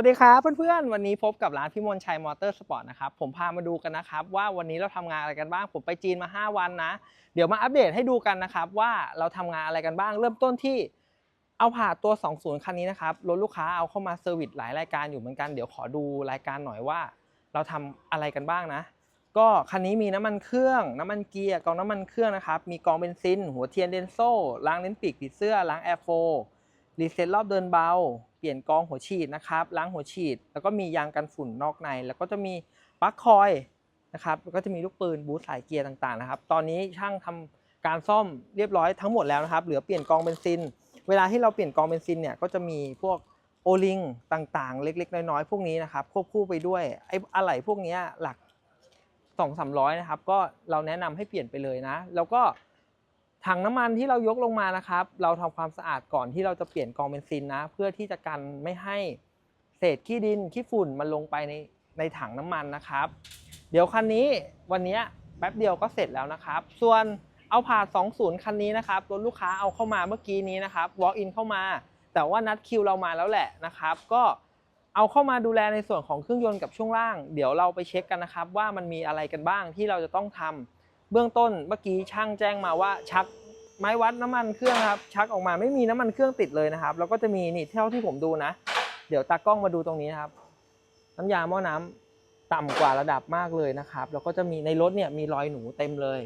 วัสดีครับเพื่อนๆ วันนี้พบกับร้านพิมลชัยมอเตอร์สปอร์ตนะครับ ผมพามาดูกันนะครับ ว่าวันนี้เราทำงานอะไรกันบ้าง ผมไปจีนมา 5 วันนะ เดี๋ยวมาอัปเดตให้ดูกันนะครับ ว่าเราทำงานอะไรกันบ้าง เริ่มต้นที่เอาผ่าตัว 20 คันนี้นะครับ รถลูกค้าเอาเข้ามาเซอร์วิสหลายรายการอยู่เหมือนกัน เดี๋ยวขอดูรายการหน่อยว่า เราทำอะไรกันบ้างนะ ก็คันนี้มีน้ำมันเครื่อง น้ำมันเกียร์กองน้ำมันเครื่องนะครับ มีกองเบนซิน หัวเทียนเดนโซ่ล้างเลนส์ปีกติดเสื้อล้างแอร์โฟรีเซ็ตรอบเดินเบา เปลี่ยนกองหัวฉีดนะครับ ล้างหัวฉีด แล้วก็มียางกันฝุ่นนอกใน แล้วก็จะมีปลั๊กคอยนะครับก็จะมีลูกปืนบูทสายเกียร์ต่างๆนะครับ ตอนนี้ช่างทำการซ่อมเรียบร้อยทั้งหมดแล้วนะครับ เหลือเปลี่ยนกองเบนซิน เวลาที่เราเปลี่ยนกองเบนซินเนี่ยก็จะมีพวกโอลิงต่างๆ เล็ก ๆ น้อยๆพวกนี้นะครับควบคู่ไปด้วยไอ้อะไหล่พวกนี้หลักสองสามร้อยนะครับก็เราแนะนำให้เปลี่ยนไปเลยนะ แล้วก็ ถังน้ำมันที่เรายกลงมานะครับ เราทำความสะอาดก่อนที่เราจะเปลี่ยนกองเบนซินนะ เพื่อที่จะกันไม่ให้เศษขี้ดินขี้ฝุ่นมันลงไปในในถังน้ำมันนะครับ เดี๋ยวคันนี้วันนี้แป๊บเดียวก็เสร็จแล้วนะครับ ส่วนเอาผ่า20 คันนี้นะครับรถลูกค้าเอาเข้ามาเมื่อกี้นี้นะครับ walk in เข้ามา แต่ว่านัดคิวเรามาแล้วแหละนะครับ ก็เอาเข้ามาดูแลในส่วนของเครื่องยนต์กับช่วงล่าง เดี๋ยวเราไปเช็คกันนะครับ ว่ามันมีอะไรกันบ้างที่เราจะต้องทำ เบื้องต้นเมื่อกี้ช่างแจ้งมาว่าชักไม้วัดน้ำมันเครื่องครับชักออกมาไม่มีน้ำมันเครื่องติดเลยนะครับ แล้วก็จะมีนี่เท่าที่ผมดูนะ เดี๋ยวตากล้องมาดูตรงนี้นะครับ น้ำยาหม้อน้ำต่ำกว่าระดับมากเลยนะครับ แล้วก็จะมีในรถเนี่ยมีรอยหนูเต็มเลย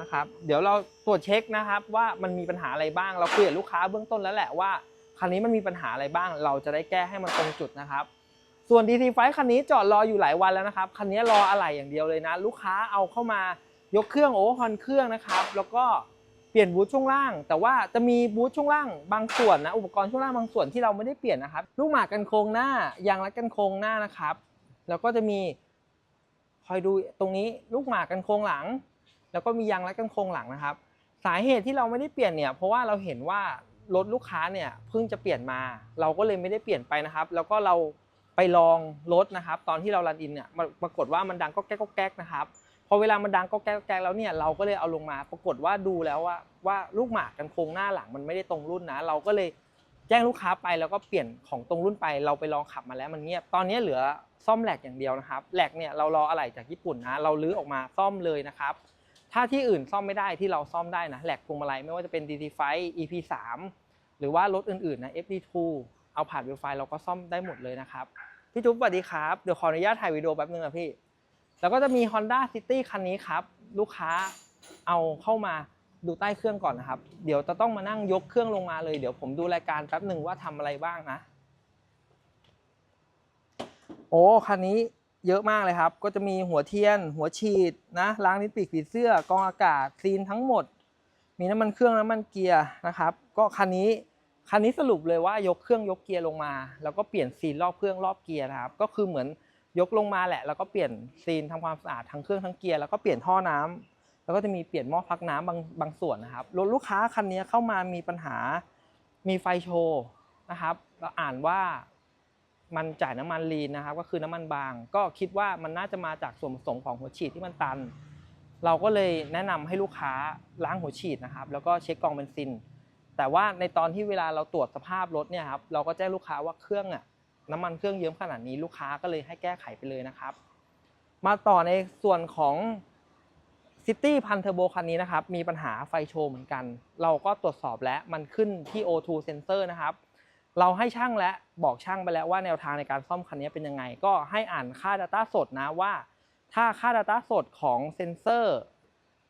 นะครับ เดี๋ยวเราตรวจเช็คนะครับ ว่ามันมีปัญหาอะไรบ้าง เราคุยกับลูกค้าเบื้องต้นแล้วแหละว่าคันนี้มันมีปัญหาอะไรบ้าง เราจะได้แก้ให้มันตรงจุดนะครับ ส่วน DC5 คันนี้จอดรออยู่หลายวันแล้วนะครับ คันนี้รออะไหล่อย่างเดียวเลยนะ ลูกค้าเอาเข้ามายกเครื่องโอเวอร์ฮอนเครื่องนะครับ แล้วก็เปลี่ยนบูทช่วงล่าง แต่ว่าจะมีบูทช่วงล่างบางส่วนนะ อุปกรณ์ช่วงล่างบางส่วนที่เราไม่ได้เปลี่ยนนะครับ ลูกหมากกันโครงหน้ายางรัดกันโครงหน้านะครับ แล้วก็จะมีคอยดูตรงนี้ลูกหมากกันโครงหลัง แล้วก็มียางรัดกันโครงหลังนะครับ สาเหตุที่เราไม่ได้เปลี่ยนเนี่ย เพราะว่าเราเห็นว่ารถลูกค้าเนี่ยเพิ่งจะเปลี่ยนมา เราก็เลยไม่ได้เปลี่ยนไปนะครับ แล้วก็เรา ไปลองรถนะครับ ตอนที่เรารันอินเนี่ยปรากฏว่ามันดังก็แก๊กก็แก๊กนะครับพอเวลามันดังก็แก๊กแก๊กแล้วเนี่ยเราก็เลยเอาลงมาปรากฏว่าดูแล้วว่าว่าลูกหมากกันโครงหน้าหลังมันไม่ได้ตรงรุ่นนะ เราก็เลยแจ้งลูกค้าไปแล้วก็เปลี่ยนของตรงรุ่นไปเราไปลองขับมาแล้วมันเงียบตอนนี้เหลือซ่อมแหลกอย่างเดียวนะครับแหลกเนี่ยเรารออะไหล่จากญี่ปุ่นนะเราลื้อออกมาซ่อมเลยนะครับ ถ้าที่อื่นซ่อมไม่ได้ที่เราซ่อมได้นะแหลกพวงมาลัยไม่ว่าจะเป็น DT5 EP3 หรือว่ารถอื่นๆนะ FD2 เอาผ่านวิวไฟเราก็ซ่อมได้หมดเลยนะครับ พี่จุ๊บสวัสดีครับ เดี๋ยวขออนุญาตถ่ายวิดีโอแป๊บนึงนะพี่ แล้วก็จะมี Honda City คันนี้ครับ ลูกค้าเอาเข้ามาดูใต้เครื่องก่อนนะครับ เดี๋ยวจะต้องมานั่งยกเครื่องลงมาเลย เดี๋ยวผมดูรายการแป๊บหนึ่งว่าทำอะไรบ้างนะ โอ้คันนี้เยอะมากเลยครับ ก็จะมีหัวเทียน หัวฉีดนะล้างลิ้นปีกผีเสื้อกองอากาศซีนทั้งหมด มีน้ำมันเครื่องน้ำมันเกียร์นะครับ ก็คันนี้ คันนี้สรุปเลยว่ายกเครื่องยกเกียร์ลงมา แล้วก็เปลี่ยนซีนรอบเครื่องรอบเกียร์นะครับ ก็คือเหมือนยกลงมาแหละ แล้วก็เปลี่ยนซีนทำความสะอาดทั้งเครื่องทั้งเกียร์แล้วก็เปลี่ยนท่อน้ำแล้วก็จะมีเปลี่ยนหม้อพักน้ำบางบางส่วนนะครับรถลูกค้าคันนี้เข้ามามีปัญหามีไฟโชว์นะครับเราอ่านว่ามันจ่ายน้ำมันลีนนะครับ ก็คือน้ำมันบาง ก็คิดว่ามันน่าจะมาจากส่วนผสมของหัวฉีดที่มันตัน เราก็เลยแนะนำให้ลูกค้าล้างหัวฉีดนะครับ แล้วก็เช็คกองเบนซิน แต่ว่าในตอนที่เวลาเราตรวจสภาพรถเนี่ยครับเราก็แจ้งลูกค้าว่าเครื่องอะน้ำมันเครื่องเยิ้มขนาดนี้ลูกค้าก็เลยให้แก้ไขไปเลยนะครับ มาต่อในส่วนของ City พันเทอร์โบคันนี้นะครับมีปัญหาไฟโชว์เหมือนกัน เราก็ตรวจสอบแล้วมันขึ้นที่ O2 sensor นะครับ เราให้ช่างและบอกช่างไปแล้วว่าแนวทางในการซ่อมคันนี้เป็นยังไง ก็ให้อ่านค่า Data สดนะว่า ถ้าค่า Data สดของเซนเซอร์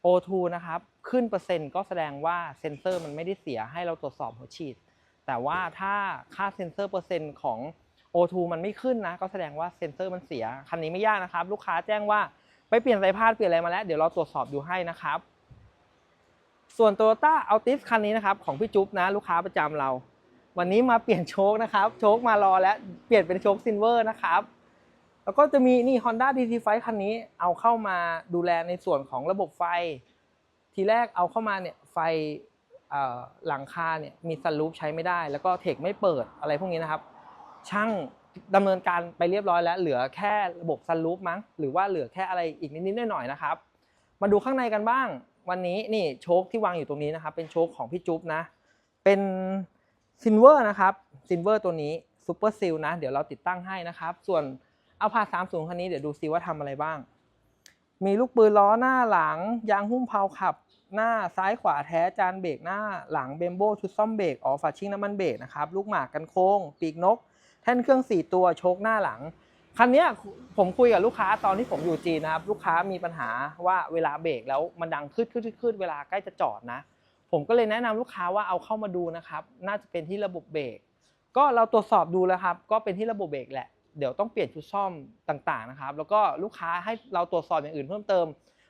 O2 นะครับ ขึ้นเปอร์เซ็นต์ก็แสดงว่าเซนเซอร์มันไม่ได้เสียให้เราตรวจสอบหัวฉีด แต่ว่าถ้าค่าเซนเซอร์เปอร์เซ็นต์ของ O2 มันไม่ขึ้นนะ ก็แสดงว่าเซนเซอร์มันเสีย คันนี้ไม่ยากนะครับ ลูกค้าแจ้งว่าไปเปลี่ยนสายพานเปลี่ยนอะไรมาแล้ว เดี๋ยวเราตรวจสอบดูให้นะครับ ส่วน Toyota Altis คันนี้นะครับของพี่จุ๊บนะลูกค้าประจำเรา วันนี้มาเปลี่ยนโชคนะครับ โชคมารอแล้ว เปลี่ยนเป็นโชคซิลเวอร์นะครับ แล้วก็จะมีนี่ Honda DC5 คันนี้เอาเข้ามาดูแลในส่วนของระบบไฟ ทีแรกเอาเข้ามาเนี่ยไฟหลังคาเนี่ยมีซันรูฟใช้ไม่ได้ แล้วก็เทคไม่เปิดอะไรพวกนี้นะครับ ช่างดำเนินการไปเรียบร้อยแล้ว เหลือแค่ระบบซันรูฟมั้ง หรือว่าเหลือแค่อะไรอีกนิดๆหน่อยๆนะครับ มาดูข้างในกันบ้าง วันนี้นี่โชคที่วางอยู่ตรงนี้นะครับ เป็นโชคของพี่จุ๊บนะ เป็นซินเวอร์นะครับซินเวอร์ตัวนี้ซูเปอร์ซิลนะ เดี๋ยวเราติดตั้งให้นะครับ ส่วน เอาพา30คันนี้เดี๋ยวดูซิว่าทำอะไรบ้าง มีลูกปืนล้อหน้าหลัง ยางหุ้มเพลาขับ หน้าซ้ายขวาแท้จานเบรกหน้าหลังเบมโบชุดซ่อมเบรกออฝาชิ่งน้ำมันเบรกนะครับลูกหมากกันโค้ง ปีกนก แท่นเครื่อง 4 ตัวโชคหน้าหลังคันนี้ผมคุยกับลูกค้าตอนที่ผมอยู่จีนนะครับ ลูกค้ามีปัญหาว่าเวลาเบรกแล้วมันดังขึ้นขึ้นขึ้นเวลาใกล้จะจอดนะ ผมก็เลยแนะนำลูกค้าว่าเอาเข้ามาดูนะครับ น่าจะเป็นที่ระบบเบรกก็เราตรวจสอบดูแล้วครับ ก็เป็นที่ระบบเบรกแหละ เดี๋ยวต้องเปลี่ยนชุดซ่อมต่างๆนะครับ แล้วก็ลูกค้าให้เราตรวจสอบอย่างอื่นเพิ่มเติม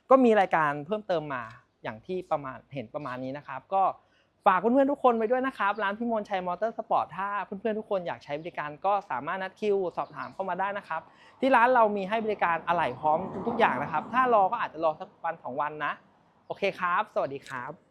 ก็มีรายการเพิ่มเติมมาอย่างที่ประมาณเห็นประมาณนี้นะครับ ก็ฝากเพื่อนๆทุกคนไว้ด้วยนะครับ ร้านพิมลชัยมอเตอร์สปอร์ตถ้าเพื่อนๆทุกคนอยากใช้บริการก็สามารถนัดคิวสอบถามเข้ามาได้นะครับ ที่ร้านเรามีให้บริการอะไหล่พร้อมทุกๆอย่างนะครับ ถ้ารอก็อาจจะรอสักวันสองวันนะ โอเคครับ สวัสดีครับ